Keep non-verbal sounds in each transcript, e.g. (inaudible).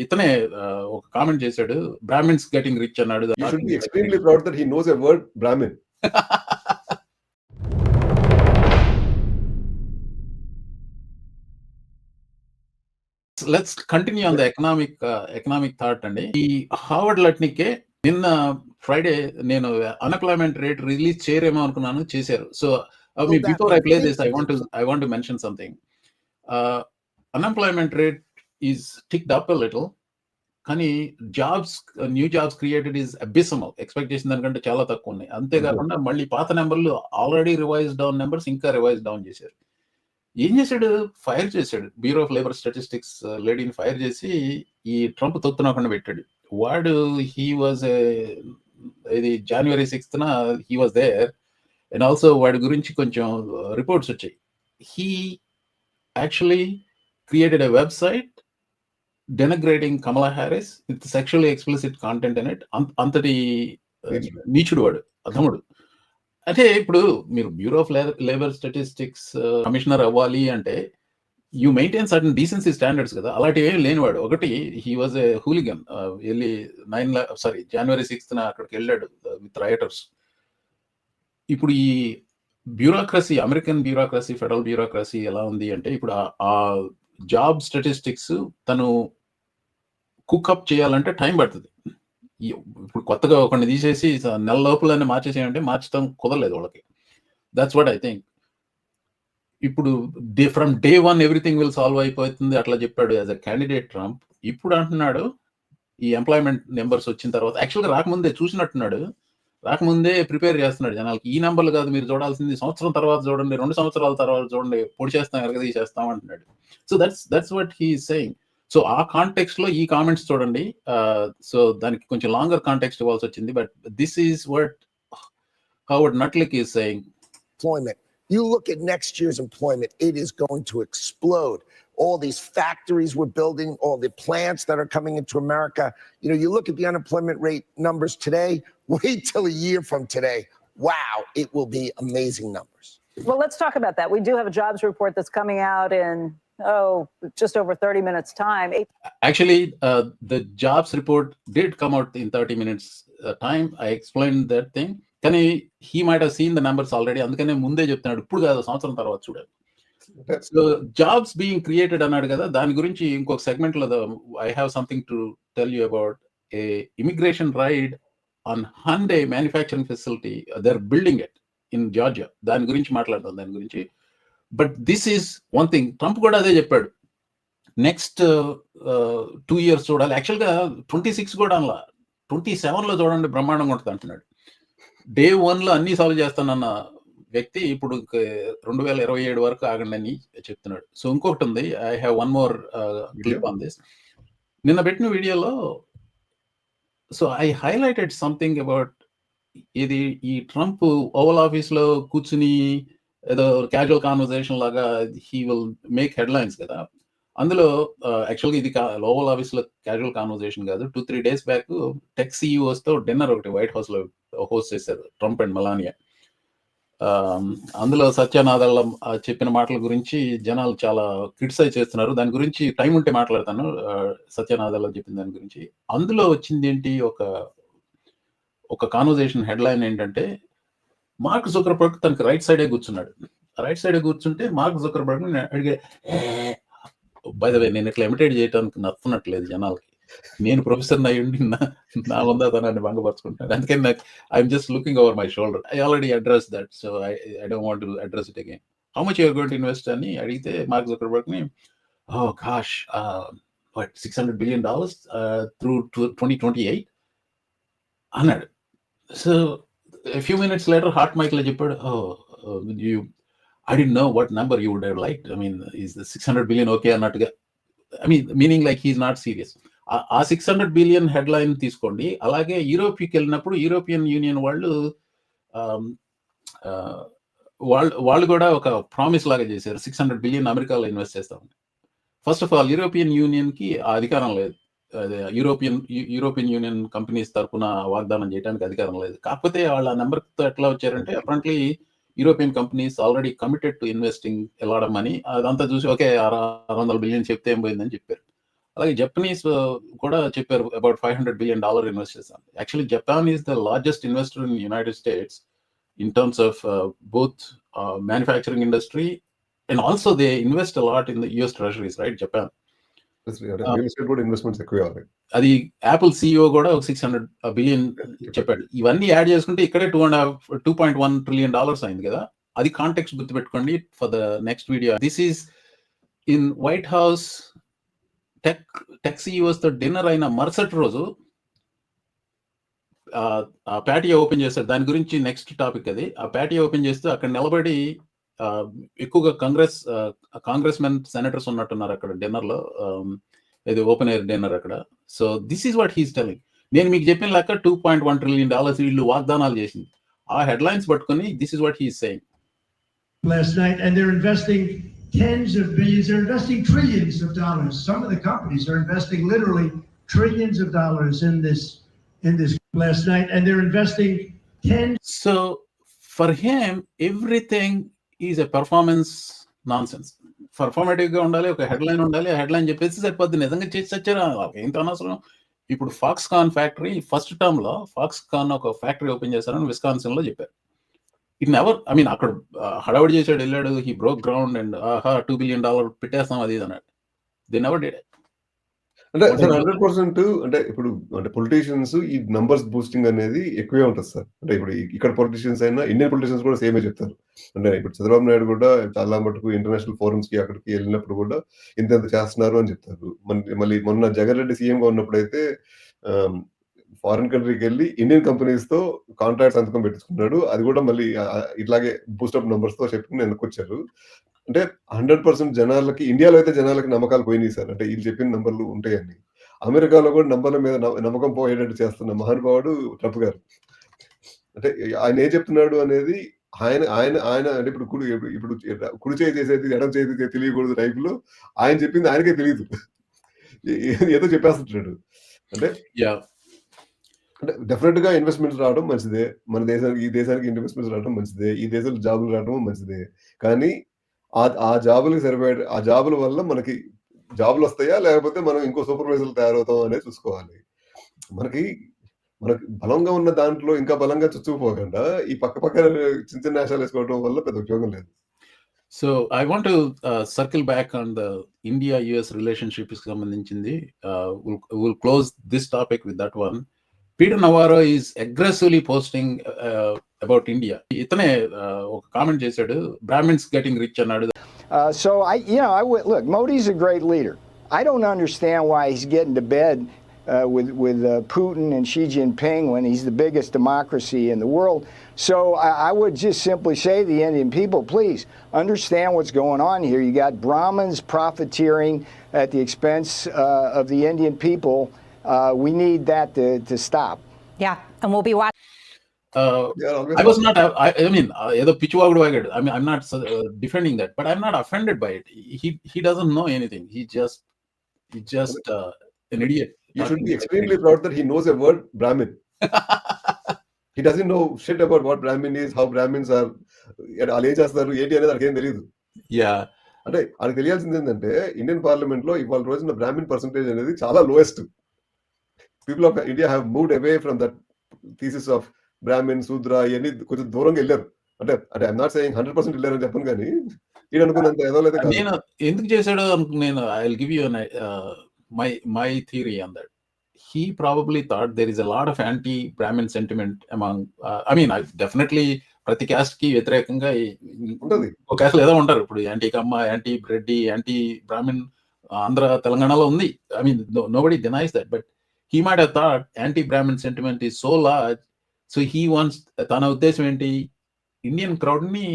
ఇతనే ఒక కామెంట్ చేశాడు బ్రాహ్మిన్స్ గెటింగ్ రిచ్ అన్నాడు word Brahmin. Let's continue on the economic economic thought అండి ఈ హార్వర్డ్ లట్నికే నిన్న ఫ్రైడే నేను అన్ఎంప్లాయ్మెంట్ రేట్ రిలీజ్ చేయరేమో అనుకున్నాను చేశారు so Oh, that before I play this I. Want I want mention something unemployment rate is ticked up little కానీ jobs new jobs created is abysmal expect చేసిన దానికంటే చాలా తక్కువ ఉన్నాయి. అంతేకాకుండా మళ్ళీ పాత నెంబర్లు ఆల్రెడీ రివైజ్ డౌన్ నెంబర్స్ ఇంకా రివైజ్ డౌన్ చేశారు. ఏం చేశాడు? ఫైర్ చేశాడు. బ్యూరో ఆఫ్ లేబర్ స్టాటిస్టిక్స్ లేడీని ఫైర్ చేసి ఈ ట్రంప్ తొత్తునకుండా పెట్టాడు. వాడు హీ వాజ్ ఇది January sixth he was there and also వాడి గురించి కొంచెం రిపోర్ట్స్ వచ్చాయి. He actually created a website denigrating Kamala Harris with sexually explicit content అనేది అంతటి uh, నీచుడు వాడు అధముడు. అంటే ఇప్పుడు మీరు Bureau of Labor Statistics commissioner అవ్వాలి అంటే you maintain certain decency standards కదా. అలాంటివి ఏం లేనివాడు. ఒకటి హీ వాజ్ ఏ హూలిగన్ వెళ్ళి నైన్ సారీ జనవరి సిక్స్త్ అక్కడికి వెళ్ళాడు విత్ రైటర్స్ ఇప్పుడు ఈ bureaucracy American bureaucracy federal bureaucracy ఎలా ఉంది అంటే ఇప్పుడు ఆ జాబ్ స్టాటిస్టిక్స్ తను కుక్అప్ చేయాలంటే టైం పడుతుంది. ఇప్పుడు కొత్తగా ఒకరిని తీసేసి నెల లోపలనే మార్చేసేయంటే మార్చడం కుదరలేదు వాళ్ళకి. దట్స్ వాట్ ఐ థింక్ ఇప్పుడు day from day one everything will solve అయిపోతుంది అట్లా చెప్పాడు యాజ్ అ క్యాండిడేట్ ట్రంప్ ఇప్పుడు అంటున్నాడు ఈ ఎంప్లాయ్మెంట్ నెంబర్స్ వచ్చిన తర్వాత యాక్చువల్గా రాకముందే చూసినట్టున్నాడు రాకముందే ప్రిపేర్ చేస్తున్నాడు జనాలకి. ఈ నెంబర్లు కాదు మీరు చూడాల్సింది సంవత్సరం తర్వాత చూడండి రెండు సంవత్సరాల తర్వాత చూడండి పొడి చేస్తాం ఎరగదీసేస్తాం అంటున్నాడు. So that's that's what he saying so ఆ కాంటెక్స్ట్ లో ఈ కామెంట్స్ చూడండి సో దానికి కొంచెం లాంగర్ కాంటెక్స్ట్ ఇవ్వాల్సి వచ్చింది but this is what Howard Lutnick is saying employment. You look at next year's employment, it is going to explode. All these factories we're building, all the plants that are coming into America. You know, you look at the unemployment rate numbers today, (laughs) wait till a year from today. Wow, it will be amazing numbers. Well, let's talk about that. We do have a jobs report that's coming out in, oh, just over 30 minutes' time. Eight Actually, uh, the jobs report did come out in 30 minutes uh, time. I explained that thing. కానీ he might have seen the numbers already అందుకనే ముందే చెప్తున్నాడు ఇప్పుడు కాదు సంవత్సరం తర్వాత చూడాలి so jobs being created అన్నాడు కదా దాని గురించి ఇంకొక సెగ్మెంట్లో I have something to tell you about a immigration raid on Hyundai manufacturing facility they're building it in Georgia దాని గురించి మాట్లాడతాం దాని గురించి but this is one thing Trump కూడా అదే చెప్పాడు. నెక్స్ట్ టూ ఇయర్స్ చూడాలి యాక్చువల్గా ట్వంటీ సిక్స్ కూడా అలా ట్వంటీ సెవెన్లో చూడండి బ్రహ్మాండంగా ఉంటుంది అంటున్నాడు. డే వన్లో అన్ని సాల్వ్ చేస్తానన్న వ్యక్తి ఇప్పుడు రెండు వేల ఇరవై ఏడు వరకు ఆగండి అని చెప్తున్నాడు. సో ఇంకొకటి ఉంది. I have one more clip on this నిన్న పెట్టిన వీడియోలో so I highlighted something about ఇది ఈ ట్రంప్ ఓవల్ ఆఫీస్లో కూర్చుని ఏదో క్యాజువల్ కాన్వర్సేషన్ లాగా హీ విల్ మేక్ హెడ్లైన్స్ కదా. అందులో యాక్చువల్గా ఇది లోవల్ ఆఫీస్లో క్యాజువల్ కాన్వర్సేషన్ కాదు. Two three days back tech సిఇఓస్తో dinner ఒకటి వైట్ హౌస్లో హోస్ట్ చేశారు ట్రంప్ అండ్ మలానియా అందులో సత్యనాథాల చెప్పిన మాటల గురించి జనాలు చాలా క్రిటిసైజ్ చేస్తున్నారు. దాని గురించి టైం ఉంటే మాట్లాడతాను. సత్యనాథాల చెప్పిన దాని గురించి. అందులో వచ్చింది ఏంటి? ఒక ఒక కాన్వర్జేషన్ హెడ్లైన్ ఏంటంటే మార్క్ జుకర్బర్గ్ తనకి రైట్ సైడే కూర్చున్నాడు. రైట్ సైడే కూర్చుంటే మార్క్ జుకర్బర్గ్ అడిగే బై ద వే నేను ఇట్లా ఎమిటేట్ చేయడానికి నచ్చనట్లేదు జనాలకి. నేను ప్రొఫెసర్ అయ్యుండి నా నా వందాతనాన్ని భంగపరచుకుంటాను అందుకని నాకు I'm just looking over my shoulder I already address that so I I don't want address it again how much you're going invest అని అడిగితే మార్క్ జుకర్బర్గ్ని ఓ gosh what six hundred billion dollars through twenty twenty eight అన్నాడు. So few minutes later hot మైక్లో చెప్పాడు you I'd know what number you would like I mean is six hundred billion okay అన్నట్టుగా. I mean meaning like he's not serious ఆ six hundred billion headline తీసుకోండి. అలాగే యూరోప్కి వెళ్ళినప్పుడు European Union వాళ్ళు వాళ్ళు వాళ్ళు కూడా ఒక ప్రామిస్ లాగా చేశారు. సిక్స్ హండ్రెడ్ బిలియన్ అమెరికాలో ఇన్వెస్ట్ చేస్తామని ఫస్ట్ ఆఫ్ ఆల్ యూరోపియన్ యూనియన్కి ఆ అధికారం లేదు. యూరోపియన్ యూరోపియన్ యూనియన్ కంపెనీస్ తరఫున వాగ్దానం చేయడానికి అధికారం లేదు. కాకపోతే వాళ్ళ నెంబర్తో ఎట్లా వచ్చారంటే apparently European companies already committed to investing వెళ్ళడం అని అదంతా చూసి ఓకే ఆరు వందల బిలియన్ చెప్తే ఏం పోయిందని చెప్పారు. అలాగే జపనీస్ కూడా చెప్పారు about five hundred billion dollar invest చేస్తాను actually Japan is the largest investor in United States in terms of both manufacturing industry and also they invest a lot in the US treasuries right Japan investments ఎక్కువ అవ్వాలి అది Apple CEO కూడా ఒక six hundred billion చెప్పాడు. ఇవన్నీ add చేసుకుంటే ఇక్కడే two and half two point one trillion dollars అయింది కదా. అది కాంటెక్స్ట్ గుర్తుపెట్టుకోండి for the next video this is in White House tech tech సిఇఓస్తో dinner అయిన మరుసటి రోజు ఆ ప్యాటియో ఓపెన్ చేస్తారు దాని గురించి నెక్స్ట్ టాపిక్ అది. ఆ ప్యాటియో ఓపెన్ చేస్తూ అక్కడ నిలబడి ఎక్కువగా కాంగ్రెస్ కాంగ్రెస్ మెన్ సెనేటర్స్ ఉన్నట్టున్నారు అక్కడ డిన్నర్ లో um, ఇది ఓపెన్ ఎయిర్ డిన్నర్ అక్కడ so this is what he's telling నేను మీకు చెప్పిన లెక్క two point one trillion dollars వీళ్ళు వాగ్దానాలు చేసింది ఆ హెడ్ లైన్స్ పట్టుకొని this is what he's saying last night, and they're investing tens of billions, they're investing trillions of dollars. Some of the companies are investing literally trillions of dollars in this, in this last night, and they're investing tens so for him everything is a performance nonsense పర్ఫార్మేటివ్గా ఉండాలి ఒక headline ఉండాలి ఆ head line చెప్పేసి సరిపోద్ది. నిజంగా చేసి వచ్చారా ఏంత అనవసరం? ఇప్పుడు ఫాక్స్ కాన్ ఫ్యాక్టరీ ఫస్ట్ టర్మ్లో ఫాక్స్ కాన్ ఒక ఫ్యాక్టరీ ఓపెన్ చేశారని విస్కాన్సిన్లో చెప్పారు. ఇట్ నెవర్ ఐ మీన్ అక్కడ హడావిడి చేశాడు వెళ్ళాడు హీ బ్రోక్ గ్రౌండ్ అండ్ ఆహా టూ బిలియన్ డాలర్ పెట్టేస్తాం అది ఇది అన్నాడు. దే నెవర్ డెడ్ అంటే సార్ హండ్రెడ్ పర్సెంట్ అంటే ఇప్పుడు అంటే పొలిటీషియన్స్ ఈ నంబర్స్ బూస్టింగ్ అనేది ఎక్కువే ఉంటుంది సార్. అంటే ఇప్పుడు ఇక్కడ పొలిటీషియన్స్ అయినా ఇండియన్ పొలిటీషియన్స్ కూడా సేమే చెప్తారు. అంటే ఇప్పుడు చంద్రబాబు నాయుడు కూడా చాలా మటుకు ఇంటర్నేషనల్ ఫోరమ్స్కి అక్కడికి వెళ్ళినప్పుడు కూడా ఇంత ఇంత చేస్తున్నారు అని చెప్తారు. మళ్ళీ- మొన్న జగన్ రెడ్డి సీఎం గా ఉన్నప్పుడైతే ఫారిన్ కంట్రీకి వెళ్ళి ఇండియన్ కంపెనీస్తో కాంట్రాక్ట్ సంతకం పెట్టించుకున్నాడు అది కూడా మళ్ళీ ఇట్లాగే బూస్టప్ నంబర్స్తో చెప్పుకుని వెనక్కొచ్చారు అంటే హండ్రెడ్ పర్సెంట్ జనాలకి ఇండియాలో అయితే జనాలకి నమ్మకాలు పోయినాయి సార్. అంటే వీళ్ళు చెప్పిన నంబర్లు ఉంటాయని అమెరికాలో కూడా నంబర్ల మీద నమ్మ- నమ్మకం పోయేటట్టు చేస్తున్న మహానుభావుడు ట్రంప్ గారు. అంటే ఆయన ఏం చెప్తున్నాడు అనేది ఆయన ఆయన ఆయన అంటే ఇప్పుడు కుడి ఇప్పుడు కుడి చేయి చేసేది ఎడం చేతి చేసేది తెలియకూడదు టైపులో ఆయన చెప్పింది ఆయనకే తెలియదు. ఏదో చెప్పేస్తుంటాడు. అంటే యా. అంటే డెఫినెట్గా ఇన్వెస్ట్మెంట్స్ రావడం మంచిదే. మన దేశానికి ఈ దేశానికి ఇన్వెస్ట్మెంట్స్ రావడం మంచిదే. ఈ దేశంలో జాబులు రావడం మంచిదే. కానీ ఆ ఆ జాబులకు సరిపోయే ఆ జాబుల వల్ల మనకి జాబులు వస్తాయా? లేకపోతే మనం ఇంకో సూపర్వైజర్లు తయారవుతాం అనేది చూసుకోవాలి. మనకి మనకి బలంగా ఉన్న దాంట్లో ఇంకా బలంగా చుచ్చుకుపోకుండా ఈ పక్క పక్క చిన్న చిన్న వేషాలు వేసుకోవడం వల్ల పెద్ద ఉపయోగం లేదు. So I want circle back on the India US relationship సంబంధించింది. Will close this topic with that one Peter Navarro is aggressively posting about India ఇతనే uh, ఒక కామెంట్ చేశాడు బ్రాహ్మిన్స్ గెటింగ్ రిచ్ అన్నాడు Uh, so I, you know, I would look. Modi's a great leader. I don't understand why he's getting to bed uh, with with uh, Putin and Xi Jinping when he's the biggest democracy in the world. So I, I would just simply say to the Indian people, please understand what's going on here. You got Brahmins profiteering at the expense uh, of the Indian people. Uh, we need that to, to stop. Yeah, and we'll be watching. They are always I was not I mean ఏదో పిచ్చివాగుడు వాగాడు I mean I'm not defending that but I'm not offended by it he he doesn't know anything he just he just an idiot You should be extremely proud that he knows a word Brahmin. (laughs) he doesn't know shit about what Brahmin is, how Brahmins are, వాళ్ళు ఏం చేస్తారు ఏంటి అనేది వాళ్ళకి ఏం తెలియదు yeah అంటే వాళ్ళకి తెలియాల్సింది ఏంటంటే ఇండియన్ పార్లమెంట్ లో ఇవాళ రోజున బ్రాహ్మిన్ పర్సంటేజ్ అనేది చాలా lowest people of India have moved away from that thesis of Brahmin Shudra ఇవన్నీ కొంచెం దూరంగా వెళ్ళారు. అంటే అంటే I'm not saying hundred percent వెళ్ళారని చెప్పను కానీ ఈయన అనుకున్నంత ఏదో లేదు. నేను ఎందుకు చేశాడో నేను I will give you my my theory on that he probably thought there is a lot of anti Brahmin sentiment among I mean definitely ప్రతి క్యాస్ట్కి వ్యతిరేకంగా ఉంటది. ఒక క్యాస్ట్ ఏదో ఉంటారు. ఇప్పుడు anti Kamma anti Reddy anti Brahmin Andhra తెలంగాణలో ఉంది. I mean nobody denies that but he might have thought anti Brahmin sentiment is so large so he wants తన ఉద్దేశం ఏంటి? ఇండియన్ క్రౌడ్ని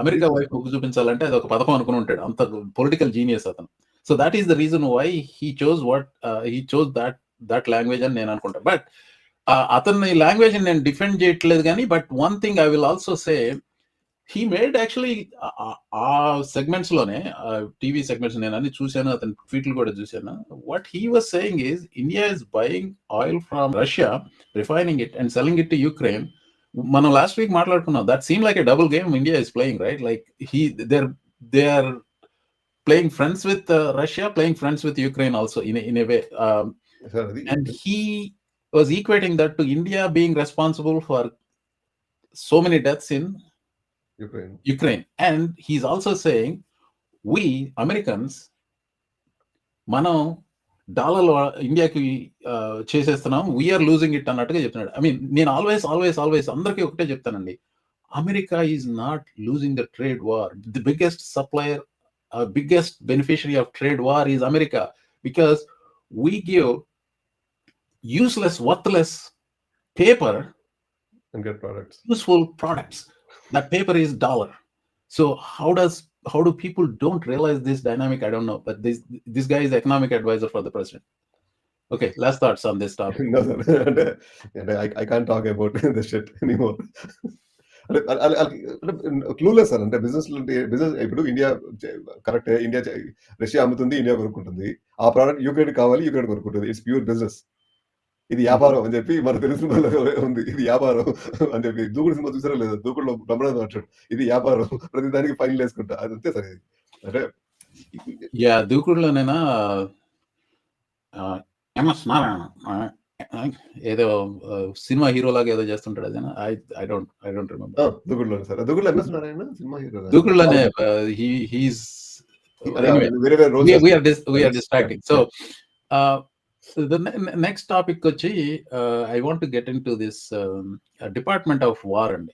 అమెరికా వైపు చూపించాలంటే అది ఒక పథకం అనుకుని ఉంటాడు. అంత పొలిటికల్ జీనియస్ అతను. So that is the reason why he chose what he chose that that language అని నేను అనుకుంటా. బట్ అతని లాంగ్వేజ్ నేను డిఫెండ్ చేయట్లేదు కానీ but one thing I will also say he made actually ఆ సెగ్మెంట్స్లోనే టీవీ సెగ్మెంట్స్ నేను అన్ని చూశాను అతని ట్వీట్లు కూడా చూశాను. What he was saying is India is buying oil from Russia refining it and selling it to Ukraine మనం లాస్ట్ వీక్ మాట్లాడుకున్నాం that seem like a double game India is playing right like he there they are playing friends with uh, Russia, playing friends with Ukraine also in a, in a way. Um, sir అది and he was equating that to India being responsible for so many deaths in Ukraine Ukraine. And he's also saying, we Americans, మనం dollar ఇండియాకి చేసేస్తున్నాం we are losing it అన్నట్టుగా చెప్తున్నాడు I mean నేను always always always అందరికీ ఒకటే చెప్తానండి America is not losing the trade war the biggest supplier biggest beneficiary of trade war is America because we give useless worthless paper and get products useful products. That paper is dollar. So how does how do people don't realize this dynamic? I don't know. But this this guy is economic advisor for the president. Okay, last thoughts on this topic. No, no, no, no I, I can't talk about this shit anymore clueless sir అంటే business business ఇప్పుడు India correct India Russia అమ్ముతుంది India కొనుక్కుంటుంది ఆ product Ukraine కావాలి Ukraine కొనుక్కుంటుంది it's pure business ఇది వ్యాపారం అని చెప్పి మనకు తెలిసిన ఉంది. ఇది వ్యాపారం అని చెప్పి దూకుడు సినిమా చూసారా లేదా? దూకుడులో బ్రహ్మానందం అంటాడు. ఇది వ్యాపారం. ప్రతి దానికి ఫైన్ వేసుకుంటా. అది అంతే సార్. అంటే Yeah, దూకుడులోనైనా? ఎంఎస్ నారాయణ. ఏదో సినిమా హీరో లాగా ఏదో చేస్తుంటాడు అదేనా? I I don't I don't remember దూకుడులో sir. దూకుడులో MS Narayana cinema hero దూకుడులోనే he he's anyway So the next topic, Kochi, uh, I want to get into this um, uh, Department of War. And